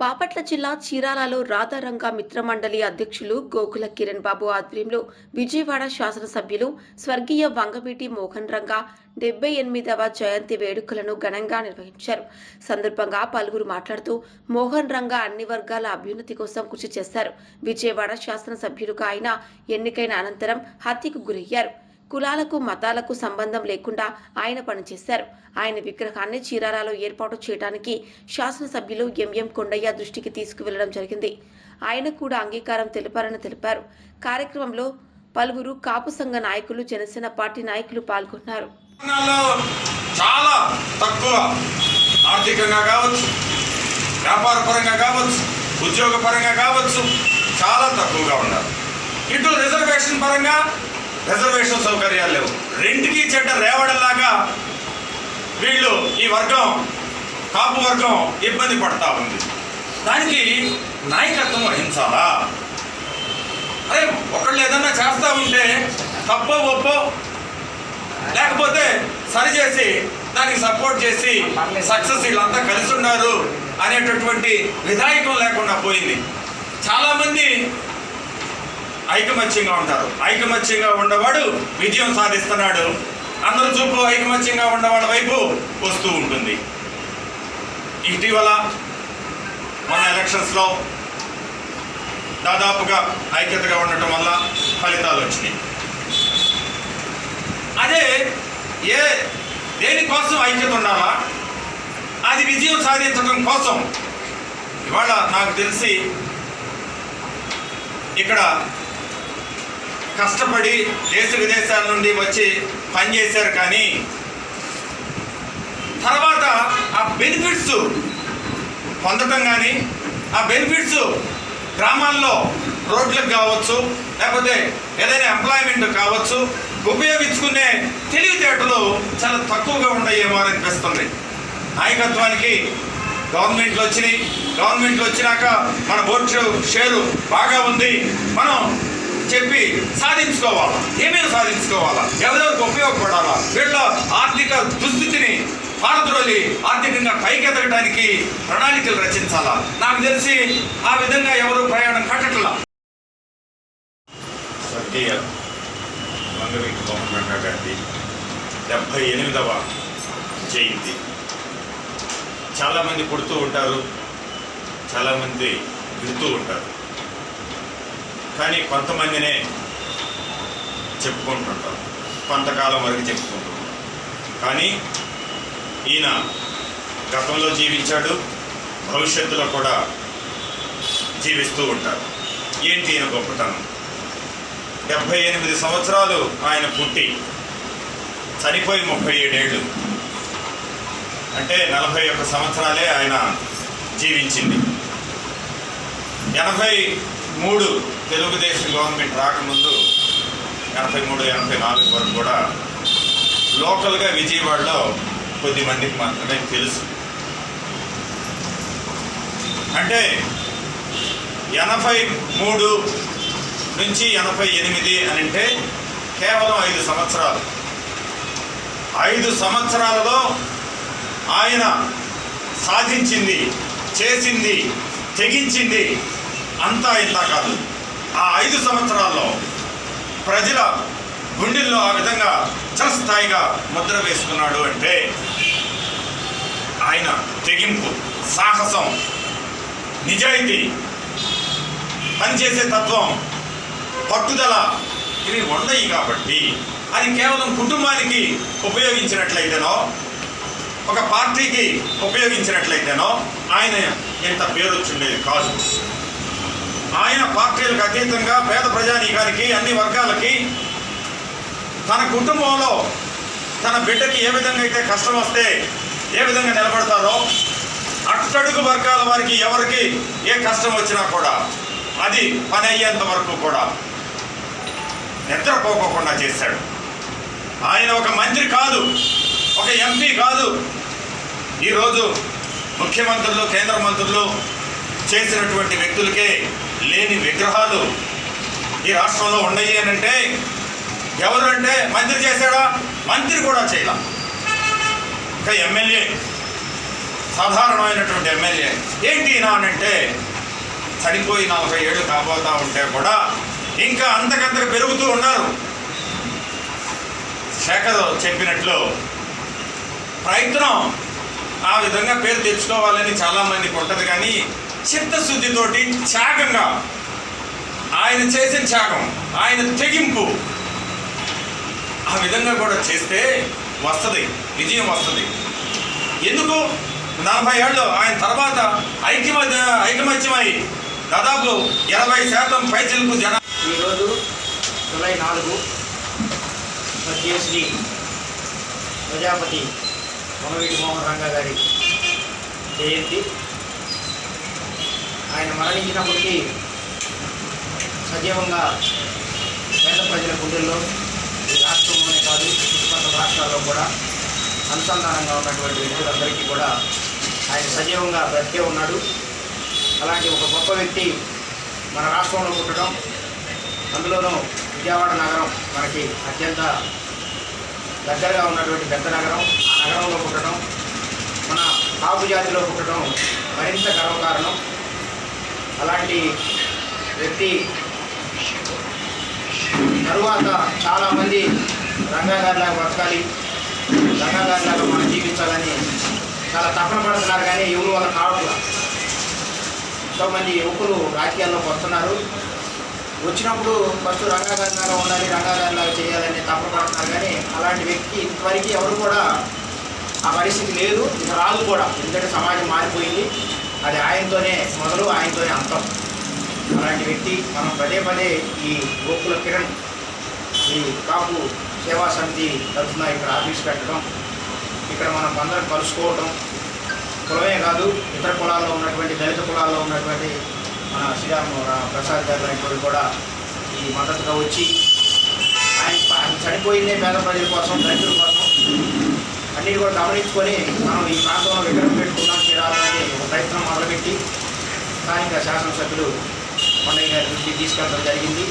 బాపట్ల జిల్లా చీరాలలో రాధారంగ మిత్రమండలి అధ్యక్షులు గోకుల కిరణ్ బాబు ఆధ్వర్యంలో విజయవాడ శాసనసభ్యులు స్వర్గీయ వంగవీటి మోహన్ రంగ డెబ్బై ఎనిమిదవ జయంతి వేడుకలను ఘనంగా నిర్వహించారు. సందర్భంగా పలువురు మాట్లాడుతూ మోహన్ రంగ అన్ని వర్గాల అభ్యున్నతి కోసం కృషి చేశారు. విజయవాడ శాసనసభ్యులుగా ఆయన ఎన్నికైన అనంతరం హత్యకు గురయ్యారు. కులాలకు మతాలకు సంబంధం లేకుండా ఆయన పనిచేశారు. ఆయన విగ్రహాన్ని చీరాలలో ఏర్పాటు చేయడానికి శాసనసభ్యులు ఎంఎం కొండయ్య దృష్టికి తీసుకువెళ్ళడం జరిగింది. ఆయన కూడా అంగీకారం తెలిపారని తెలిపారు. కార్యక్రమంలో పలువురు కాపు సంఘ నాయకులు జనసేన పార్టీ నాయకులు పాల్గొన్నారు. చాలా తక్కువ ఆర్థికంగా కావచ్చు వ్యాపార పరంగా కావచ్చు ఉద్యోగ పరంగా కావచ్చు చాలా తక్కువగా ఉన్నారు ఇటు రిజర్వేషన్ పరంగా రిజర్వేషన్ సౌకర్యాలు లేవు. రెండుకి చెడ్డ రేవడలాగా వీళ్ళు ఈ వర్గం కాపు వర్గం ఇబ్బంది పడతా ఉంది. దానికి నాయకత్వం వహించాలా? అరే ఒకళ్ళు ఏదన్నా చేస్తా ఉంటే తప్పో ఒప్పో లేకపోతే సరిచేసి దానికి సపోర్ట్ చేసి సక్సెస్ వీళ్ళంతా కలిసి ఉన్నారు అనేటటువంటి విధాయకం లేకుండా పోయింది. చాలామంది ఐకమత్యంగా ఉంటారు. ఐకమత్యంగా ఉన్నవాడు విజయం సాధిస్తున్నాడు. అందరూ చూపు ఐకమత్యంగా ఉన్నవాడి వైపు వస్తూ ఉంటుంది. ఇటీవల మన ఎలక్షన్స్లో దాదాపుగా ఐక్యతగా ఉండటం వల్ల ఫలితాలు వచ్చినాయి. అదే ఏ దేనికోసం ఐక్యత ఉండాలా? అది విజయం సాధించడం కోసం. ఇవాళ నాకు తెలిసి ఇక్కడ కష్టపడి దేశ విదేశాల నుండి వచ్చి పనిచేశారు కానీ తర్వాత ఆ బెనిఫిట్స్ పొందటం కానీ ఆ బెనిఫిట్స్ గ్రామాల్లో రోడ్లకు కావచ్చు లేకపోతే ఏదైనా ఎంప్లాయ్మెంట్ కావచ్చు ఉపయోగించుకునే తెలివితేటలు చాలా తక్కువగా ఉన్నాయేమో అని అనిపిస్తుంది. నాయకత్వానికి గవర్నమెంట్లు వచ్చినాయి. గవర్నమెంట్లు వచ్చినాక మన బోర్డు షేరు బాగా ఉంది. మనం చెప్పి సాధించుకోవాలా. ఏమేమి సాధించుకోవాలా? ఎవరెవరికి ఉపయోగపడాలా? వీళ్ళ ఆర్థిక దుస్థితిని పారద్రోలి ఆర్థికంగా పైకెదగడానికి ప్రణాళికలు రచించాలా? నాకు తెలిసి ఆ విధంగా ఎవరు ప్రయాణం కట్టట్లా? స్వర్గీయ వంగవీటి మోహన్ గారి డెబ్భై ఎనిమిదవ జయంతి. చాలామంది పుడుతూ ఉంటారు చాలామంది విడుతూ ఉంటారు. కానీ కొంతమందినే చెప్పుకుంటుంటారు కొంతకాలం వరకు చెప్పుకుంటూ కానీ ఈయన గతంలో జీవించాడు భవిష్యత్తులో కూడా జీవిస్తూ ఉంటారు ఏంటి ఈయన గొప్పతనం? డెబ్భై ఎనిమిది సంవత్సరాలు ఆయన పుట్టి చనిపోయి ముప్పై ఏడేళ్ళు. అంటే నలభై ఒక్క సంవత్సరాలే ఆయన జీవించింది. ఎనభై మూడు తెలుగుదేశం గవర్నమెంట్ రాకముందు ఎనభై మూడు ఎనభై నాలుగు వరకు కూడా లోకల్గా విజయవాడలో కొద్ది మందికి మాత్రమే తెలుసు. అంటే ఎనభై మూడు నుంచి ఎనభై ఎనిమిది అని అంటే కేవలం ఐదు సంవత్సరాలు. ఐదు సంవత్సరాలలో ఆయన సాధించింది చేసింది తెగించింది అంతా ఇంత కాదు. ఆ ఐదు సంవత్సరాల్లో ప్రజల గుండెల్లో ఆ విధంగా చిరస్థాయిగా ముద్ర వేసుకున్నాడు అంటే ఆయన తెగింపు సాహసం నిజాయితీ పనిచేసే తత్వం పట్టుదల ఇవి ఉండయి కాబట్టి అది కేవలం కుటుంబానికి ఉపయోగించినట్లయితేనో ఒక పార్టీకి ఉపయోగించినట్లయితేనో ఆయన ఎంత పేరు వచ్చిండేది కాదు. ఆయన పార్టీలకు అతీతంగా పేద ప్రజానీకానికి అన్ని వర్గాలకి తన కుటుంబంలో తన బిడ్డకి ఏ విధంగా అయితే కష్టం వస్తే ఏ విధంగా నిలబడతారో అట్టడుగు వర్గాల వారికి ఎవరికి ఏ కష్టం వచ్చినా కూడా అది పని అయ్యేంత వరకు కూడా నిద్రపోకోకుండా చేశాడు ఆయన ఒక మంత్రి కాదు ఒక ఎంపీ కాదు. ఈరోజు ముఖ్యమంత్రులు కేంద్ర మంత్రులు చేసినటువంటి వ్యక్తులకే లేని విగ్రహాలు ఈ రాష్ట్రంలో ఉన్నాయి అని అంటే ఎవరు అంటే మంత్రి చేశాడా? మంత్రి కూడా చేయడం ఒక ఎమ్మెల్యే సాధారణమైనటువంటి ఎమ్మెల్యే ఏంటి అంటే చనిపోయి నలభై ఏళ్ళు కాబోతా ఉంటే కూడా ఇంకా అంతకంతకు పెరుగుతూ ఉన్నారు. శేఖర్ చెప్పినట్లు ప్రయత్నం ఆ విధంగా పేరు తెచ్చుకోవాలని చాలామందికి ఉంటుంది కానీ చిత్తశుద్ధితోటి త్యాగంగా ఆయన చేసిన త్యాగం ఆయన తెగింపు ఆ విధంగా కూడా చేస్తే వస్తుంది విజయం వస్తుంది. ఎందుకు? నలభై ఏళ్ళు ఆయన తర్వాత ఐక్యమధ్య ఐకమత్యమై దాదాపు ఎనభై శాతం పైచలకు జన ఈరోజు జూలై నాలుగు శ్రీ ప్రజాపతి మొనవీటి మోహన్ రంగా గారి జయంతి. ఆయన మరణించినప్పటికీ సజీవంగా పేద ప్రజల గుండెల్లో ఈ రాష్ట్రంలోనే కాదు చుట్టుపక్కల రాష్ట్రాల్లో కూడా అనుసంధానంగా ఉన్నటువంటి వ్యక్తులందరికీ కూడా ఆయన సజీవంగా బ్రతికే ఉన్నాడు. అలాంటి ఒక గొప్ప వ్యక్తి మన రాష్ట్రంలో పుట్టడం అందులోనూ విజయవాడ నగరం మనకి అత్యంత దగ్గరగా ఉన్నటువంటి పెద్ద నగరం. ఆ నగరంలో పుట్టడం మన కాపు జాతిలో పుట్టడం మరింత గర్వకారణం. అలాంటి వ్యక్తి. తరువాత చాలామంది రంగాగారిలాగా బతకాలి. రంగాగారిలాగా మనం జీవించాలని చాలా తపన పడుతున్నారు కానీ ఎవరు వాళ్ళ కావట్లా. ఎంతోమంది యువకులు రాజకీయాల్లోకి వస్తున్నారు. వచ్చినప్పుడు ఫస్ట్ రంగాగారిలాగా ఉండాలి రంగాగారిలాగా చేయాలని తప్పపడుతున్నారు కానీ అలాంటి వ్యక్తి ఇంతవరకు ఎవరు కూడా ఆ పరిస్థితి లేదు. ఇక రాదు కూడా. ఎందుకంటే సమాజం మారిపోయింది. అది ఆయనతోనే మొదలు ఆయనతోనే అంతం. అలాంటి వ్యక్తి మనం పదే పదే ఈ గోకుల కిరణ్ ఈ కాపు సేవా సమితి తరఫున ఇక్కడ ఆఫీస్ పెట్టడం ఇక్కడ మనం అందరం కలుసుకోవటం. కులమే కాదు ఇతర కులాల్లో ఉన్నటువంటి దళిత కులాల్లో ఉన్నటువంటి మన శ్రీరామ్ ప్రసాద్ గారు లాంటి కూడా ఈ మద్దతుగా వచ్చి ఆయన ఆయన చనిపోయిందే పేద ప్రజల కోసం దళితుల కోసం. అన్నిటి కూడా గమనించుకొని మనం ఈ ప్రాంతంలో విగ్రహం పెట్టుకున్నాం. చేరాలని ఒక ప్రయత్నం మొదలుపెట్టి స్థానిక శాసనసభ్యులు కొండయ్య గారి దృష్టికి తీసుకెళ్ళడం జరిగింది.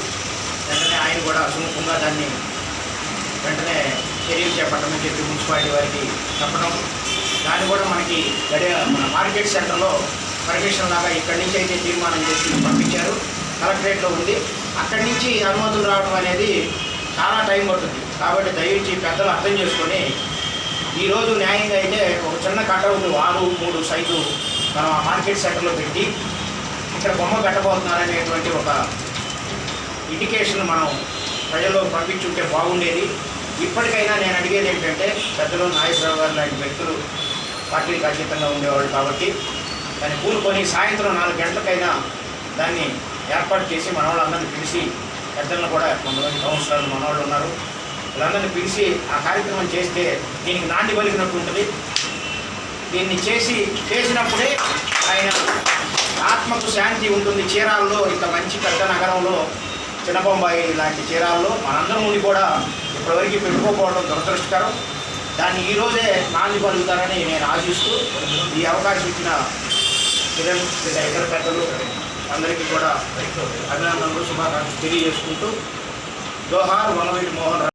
వెంటనే ఆయన కూడా సుముఖంగా దాన్ని వెంటనే చర్యలు చేపట్టమని చెప్పి మున్సిపాలిటీ వారికి చెప్పడం. దాన్ని కూడా మనకి గడియ మన మార్కెట్ సెంటర్లో పర్మిషన్ లాగా ఇక్కడి నుంచి అయితే తీర్మానం చేసి పంపించారు. కలెక్టరేట్లో ఉంది. అక్కడి నుంచి అనుమతులు రావడం అనేది చాలా టైం పడుతుంది. కాబట్టి దయచేసి పెద్దలు అర్థం చేసుకొని ఈరోజు న్యాయంగా అయితే ఒక చిన్న కటౌట్ ఆరు మూడు సైజు మనం ఆ మార్కెట్ సెంటర్లో పెట్టి ఇక్కడ బొమ్మ పెట్టబోతున్నారనేటువంటి ఒక ఇండికేషన్ మనం ప్రజల్లో పంపించుంటే బాగుండేది. ఇప్పటికైనా నేను అడిగేది ఏంటంటే పెద్దలు నాగేశ్వరరావు గారు లాంటి వ్యక్తులు పార్టీకి అతీతంగా ఉండేవాళ్ళు కాబట్టి దాన్ని కూలుకొని సాయంత్రం నాలుగు గంటలకైనా దాన్ని ఏర్పాటు చేసి మన వాళ్ళందరినీ పిలిచి పెద్దలను కూడా కొంతమంది కౌన్సిలర్లు మనవాళ్ళు ఉన్నారు. వాళ్ళందరినీ పిలిచి ఆ కార్యక్రమం చేస్తే దీనికి నాంది పలికినట్టు ఉంటుంది. దీన్ని చేసి చేసినప్పుడే ఆయన ఆత్మకు శాంతి ఉంటుంది చీరాల్లో ఇంత మంచి పెద్ద నగరంలో చిన్నబొంబాయి లాంటి చీరాల్లో. మనందరం ఉండి కూడా ఇప్పటివరకు పెట్టుకోకపోవడం దురదృష్టకరం. దాన్ని ఈరోజే నాంది పలుకుతారని నేను ఆశిస్తూ ఈ అవకాశం ఇచ్చిన కిరణ్ లేదా ఇతర పెద్దలు అందరికీ కూడా అభినందనలు శుభాకాంక్షలు తెలియజేసుకుంటూ. జోహార్ వనవీటి మోహన్